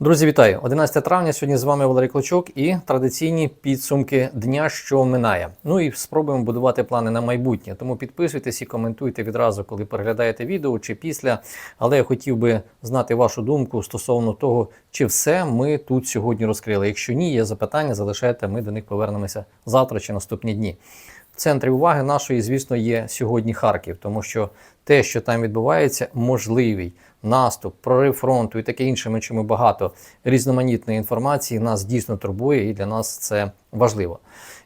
Друзі, вітаю! 11 травня. Сьогодні з вами Валерій Клочок і традиційні підсумки дня, що минає. Ну і спробуємо будувати плани на майбутнє. Тому підписуйтесь і коментуйте відразу, коли переглядаєте відео чи після. Але я хотів би знати вашу думку стосовно того, чи все ми тут сьогодні розкрили. Якщо ні, є запитання, залишайте. Ми до них повернемося завтра чи наступні дні. В центрі уваги нашої, звісно, є сьогодні Харків, тому що те, що там відбувається, можливий наступ, прорив фронту і таке інше. Ми чуємо багато різноманітної інформації. Нас дійсно турбує, і для нас це важливо.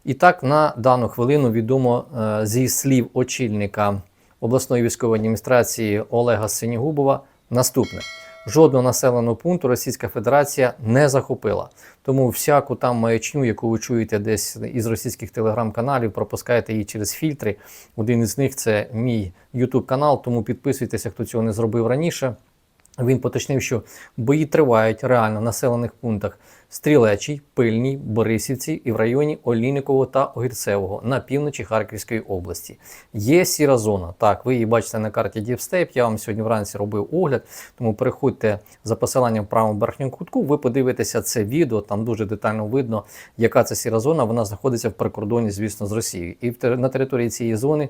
І так, на дану хвилину відомо е, зі слів очільника обласної військової адміністрації Олега Синігубова наступне. Жодного населеного пункту Російська Федерація не захопила. Тому всяку там маячню, яку ви чуєте десь із російських телеграм-каналів, пропускаєте її через фільтри. Один із них це мій YouTube канал, тому підписуйтеся, хто цього не зробив раніше. Він поточнив, що бої тривають реально в населених пунктах Стрілечій, Пильній, Борисівці і в районі Олійникового та Огірцевого на півночі Харківської області. Є сіра зона. Так, ви її бачите на карті Діпстейп. Я вам сьогодні вранці робив огляд, тому переходьте за посиланням в правому верхньому кутку. Ви подивитеся це відео. Там дуже детально видно, яка це сіра зона. Вона знаходиться в прикордоні, звісно, з Росією. І на території цієї зони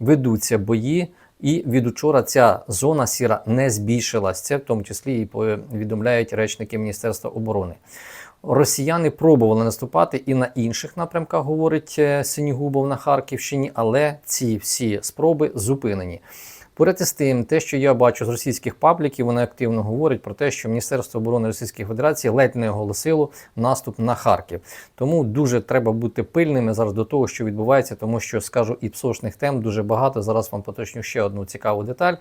ведуться бої. І від учора ця зона сіра не збільшилась. Це в тому числі і повідомляють речники Міністерства оборони. Росіяни пробували наступати і на інших напрямках, говорить е, Синігубов на Харківщині, але ці всі спроби зупинені. Поряд із тим, те, що я бачу з російських пабліків, вони активно говорять про те, що Міністерство оборони Російської Федерації ледь не оголосило наступ на Харків. Тому дуже треба бути пильними зараз до того, що відбувається, тому що скажу і псошних тем дуже багато. Зараз вам поточню ще одну цікаву деталь.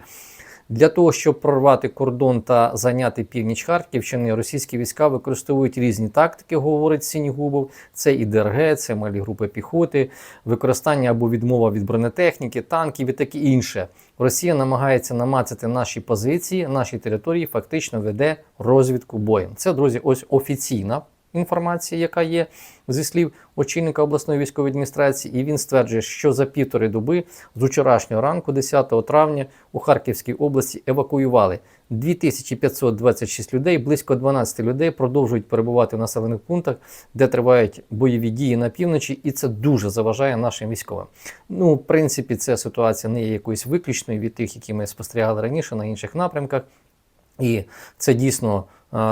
Для того, щоб прорвати кордон та зайняти північ Харківщини, російські війська використовують різні тактики, говорить Сінігубов. Це і ДРГ, це малі групи піхоти, використання або відмова від бронетехніки, танків і таке інше. Росія намагається намацати наші позиції, наші території, фактично веде розвідку боєм. Це, друзі, ось офіційна інформація, яка є зі слів очільника обласної військової адміністрації, і він стверджує, що за півтори доби з вчорашнього ранку, 10 травня, у Харківській області евакуювали 2526 людей, близько 12 людей продовжують перебувати в населених пунктах, де тривають бойові дії на півночі, і це дуже заважає нашим військовим. Ну, в принципі, ця ситуація не є якоюсь виключною від тих, які ми спостерігали раніше на інших напрямках. І це дійсно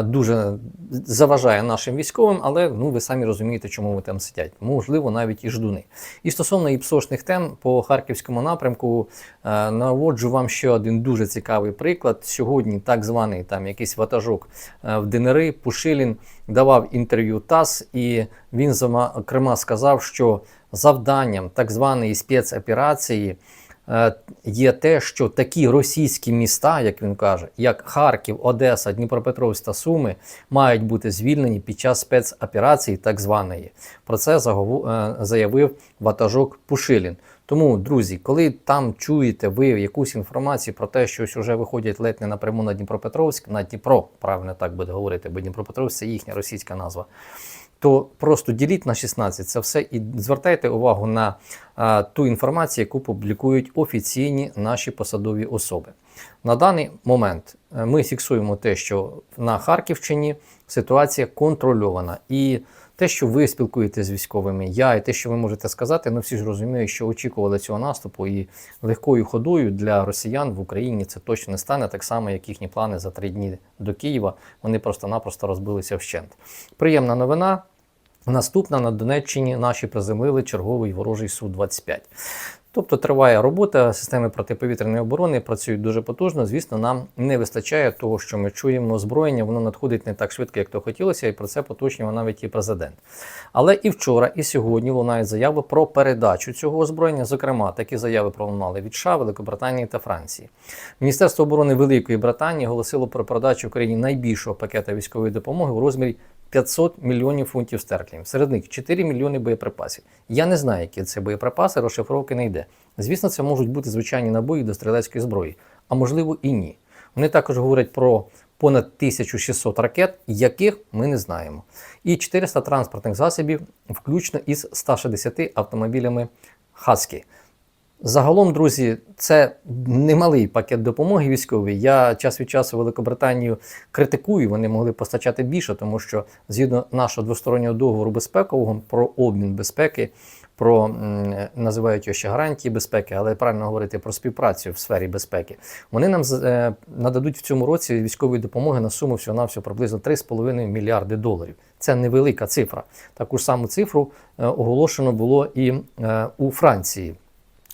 дуже заважає нашим військовим, але ну ви самі розумієте, чому вони там сидять. Можливо, навіть і ждуни. І стосовно іпсошних тем по харківському напрямку наводжу вам ще один дуже цікавий приклад. Сьогодні так званий там якийсь ватажок в ДНР Пушилін давав інтерв'ю ТАСС, і він зокрема сказав, що завданням так званої спецоперації. Е, є те, що такі російські міста, як він каже, як Харків, Одеса, Дніпропетровськ та Суми, мають бути звільнені під час спецоперації, так званої. Про це е, заявив ватажок Пушилін. Тому, друзі, коли там чуєте ви якусь інформацію про те, що вже виходять ледь не напряму на Дніпропетровськ, на Дніпро, правильно так буде говорити, бо Дніпропетровськ це їхня російська назва то просто діліть на 16 це все і звертайте увагу на а, ту інформацію, яку публікують офіційні наші посадові особи. На даний момент е, ми фіксуємо те, що на Харківщині ситуація контрольована. І те, що ви спілкуєтеся з військовими, я і те, що ви можете сказати, ну всі ж розуміють, що очікували цього наступу, і легкою ходою для росіян в Україні це точно не стане, так само, як їхні плани за три дні до Києва. Вони просто-напросто розбилися вщент. Приємна новина. Наступна на Донеччині наші приземлили черговий ворожий Су-25. Тобто триває робота, системи протиповітряної оборони працюють дуже потужно. Звісно, нам не вистачає того, що ми чуємо озброєння, воно надходить не так швидко, як то хотілося, і про це поточнював навіть і президент. Але і вчора, і сьогодні лунають заяви про передачу цього озброєння. Зокрема, такі заяви пролунали від США, Великобританії та Франції. Міністерство оборони Великої Британії оголосило про передачу Україні найбільшого пакета військової допомоги у розмірі 500 мільйонів фунтів стерлінгів. Серед них 4 мільйони боєприпасів. Я не знаю, які це боєприпаси, розшифровки не йде. Звісно, це можуть бути звичайні набої до стрілецької зброї, а можливо і ні. Вони також говорять про понад 1600 ракет, яких ми не знаємо, і 400 транспортних засобів, включно із 160 автомобілями Хаскі. Загалом, друзі, це немалий пакет допомоги військової. Я час від часу Великобританію критикую. Вони могли постачати більше, тому що згідно нашого двостороннього договору безпекового про обмін безпеки, про називають його ще гарантії безпеки, але правильно говорити про співпрацю в сфері безпеки. Вони нам е, нададуть в цьому році військової допомоги на суму всього навсього приблизно 3,5 мільярди доларів. Це невелика цифра. Таку ж саму цифру е, оголошено було і е, у Франції.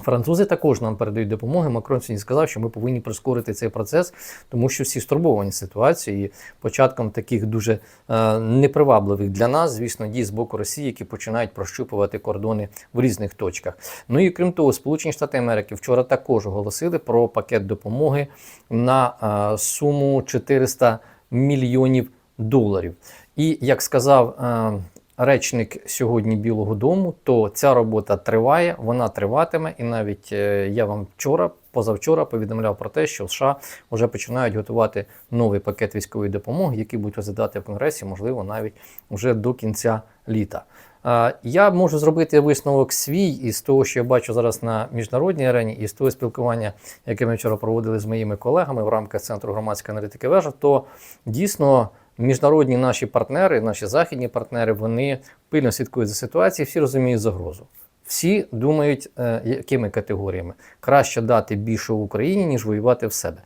Французи також нам передають допомоги. Макрон сьогодні сказав, що ми повинні прискорити цей процес, тому що всі стурбовані ситуацією. І початком таких дуже е, непривабливих для нас, звісно, дій з боку Росії, які починають прощупувати кордони в різних точках. Ну і крім того, Сполучені Штати Америки вчора також оголосили про пакет допомоги на е, суму 400 мільйонів доларів. І як сказав е, речник сьогодні Білого Дому, то ця робота триває, вона триватиме. І навіть е, я вам вчора, позавчора повідомляв про те, що США вже починають готувати новий пакет військової допомоги, який будуть розглядати в Конгресі, можливо, навіть вже до кінця літа. Е, Я можу зробити висновок свій із того, що я бачу зараз на міжнародній арені, і з того спілкування, яке ми вчора проводили з моїми колегами в рамках Центру громадської аналітики вежа, то дійсно міжнародні наші партнери, наші західні партнери, вони пильно слідкують за ситуацією, всі розуміють загрозу. Всі думають, е, якими категоріями краще дати більше Україні, ніж воювати в себе.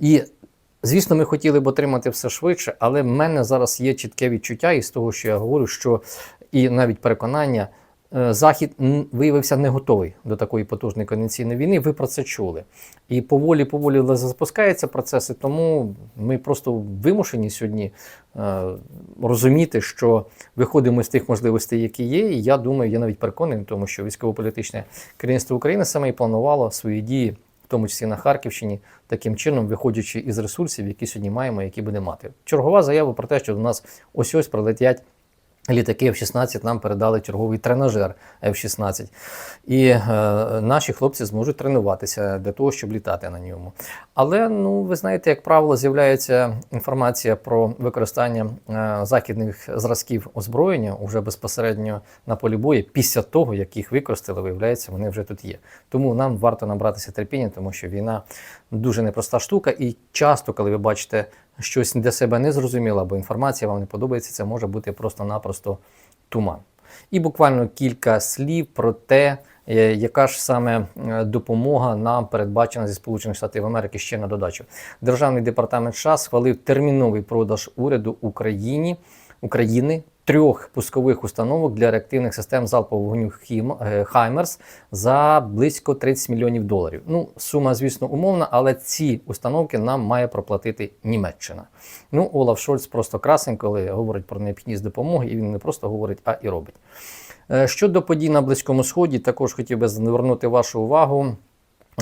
І Звісно, ми хотіли б отримати все швидше, але в мене зараз є чітке відчуття із того, що я говорю, що і навіть переконання, Захід виявився не готовий до такої потужної конвенційної війни. Ви про це чули. І поволі, поволі запускаються процеси, тому ми просто вимушені сьогодні е, розуміти, що виходимо з тих можливостей, які є. І я думаю, я навіть переконаний, тому що військово-політичне керівництво України саме і планувало свої дії в тому числі на Харківщині, таким чином, виходячи із ресурсів, які сьогодні маємо, які буде мати. Чергова заява про те, що до нас ось ось прилетять. Літаки F-16 нам передали черговий тренажер F-16. І е, наші хлопці зможуть тренуватися для того, щоб літати на ньому. Але, ну, ви знаєте, як правило, з'являється інформація про використання е, західних зразків озброєння уже безпосередньо на полі бою після того, як їх використали, виявляється, вони вже тут є. Тому нам варто набратися терпіння, тому що війна дуже непроста штука, і часто, коли ви бачите щось для себе не зрозуміла, або інформація вам не подобається, це може бути просто-напросто туман. І буквально кілька слів про те, е, яка ж саме е, допомога нам передбачена зі Сполучених Штатів Америки ще на додачу. Державний департамент США схвалив терміновий продаж уряду Україні України трьох пускових установок для реактивних систем залпового вогню «Хім- е, Хаймерс за близько 30 мільйонів доларів. Ну, сума, звісно, умовна, але ці установки нам має проплатити Німеччина. Ну, Олаф Шольц просто красень, коли говорить про необхідність допомоги, і він не просто говорить, а і робить. Е, Щодо подій на Близькому Сході, також хотів би звернути вашу увагу.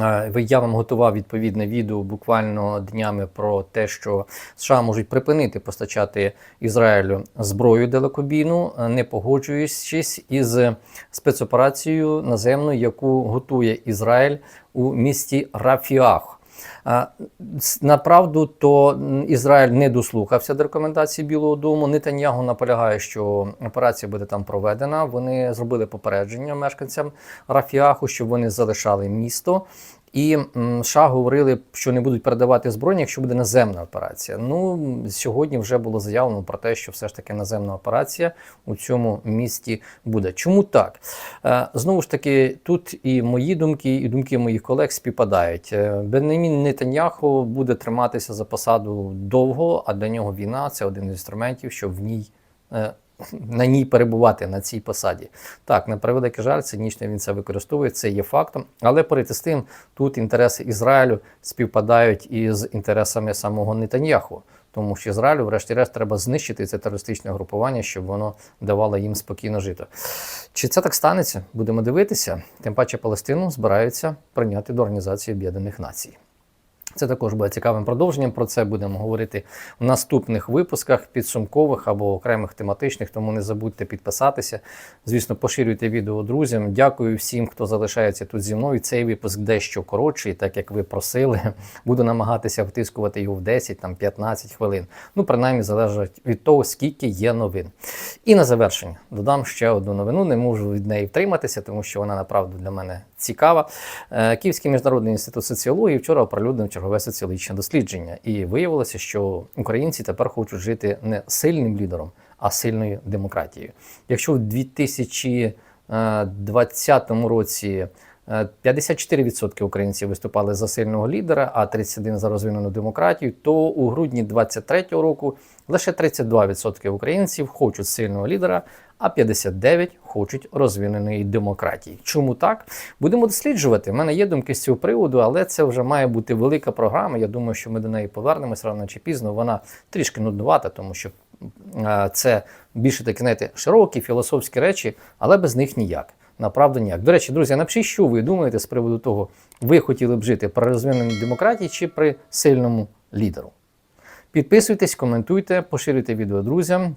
Е, Я вам готував відповідне відео буквально днями про те, що США можуть припинити постачати Ізраїлю зброю далекобійну, е, не погоджуючись із спецоперацією наземною, яку готує Ізраїль у місті Рафіах. Направду, то Ізраїль не дослухався до рекомендацій Білого Дому. Нетаньягу наполягає, що операція буде там проведена. Вони зробили попередження мешканцям Рафіаху, щоб вони залишали місто. І США говорили, що не будуть передавати збройні, якщо буде наземна операція. Ну сьогодні вже було заявлено про те, що все ж таки наземна операція у цьому місті буде. Чому так? Е, Знову ж таки, тут і мої думки, і думки моїх колег співпадають. Е, Бенемін Нетаньяху буде триматися за посаду довго, а для нього війна це один з інструментів, щоб в ній. На ній перебувати на цій посаді. Так, на превеликий жаль, цинічно він це використовує, це є фактом. Але поряд з тим, тут інтереси Ізраїлю співпадають із інтересами самого Нетаньяху. Тому що Ізраїлю, врешті-решт, треба знищити це терористичне групування, щоб воно давало їм спокійно жити. Чи це так станеться? Будемо дивитися. Тим паче Палестину збираються прийняти до Організації Об'єднаних Націй. Це також буде цікавим продовженням. Про це будемо говорити в наступних випусках, підсумкових або окремих тематичних. Тому не забудьте підписатися. Звісно, поширюйте відео друзям. Дякую всім, хто залишається тут зі мною. Цей випуск дещо коротший, так як ви просили. Буду намагатися втискувати його в 10 там 15 хвилин. Ну, принаймні, залежить від того, скільки є новин. І на завершення додам ще одну новину. Не можу від неї втриматися, тому що вона направду для мене цікава. Е, Київський міжнародний інститут соціології вчора оприлюднив чергове соціологічне дослідження, і виявилося, що українці тепер хочуть жити не сильним лідером, а сильною демократією. Якщо в 2020 році е, 54% українців виступали за сильного лідера, а 31% за розвинену демократію, то у грудні 2023 року лише 32% українців хочуть сильного лідера, а 59% хочуть розвиненої демократії. Чому так? Будемо досліджувати. У мене є думки з цього приводу, але це вже має бути велика програма. Я думаю, що ми до неї повернемось рано чи пізно. Вона трішки нуднувата, тому що е, це більше такі, знаєте, широкі філософські речі, але без них ніяк. Направду ніяк. До речі, друзі, напишіть, що ви думаєте з приводу того, ви хотіли б жити при розвиненій демократії чи при сильному лідеру. Підписуйтесь, коментуйте, поширюйте відео друзям.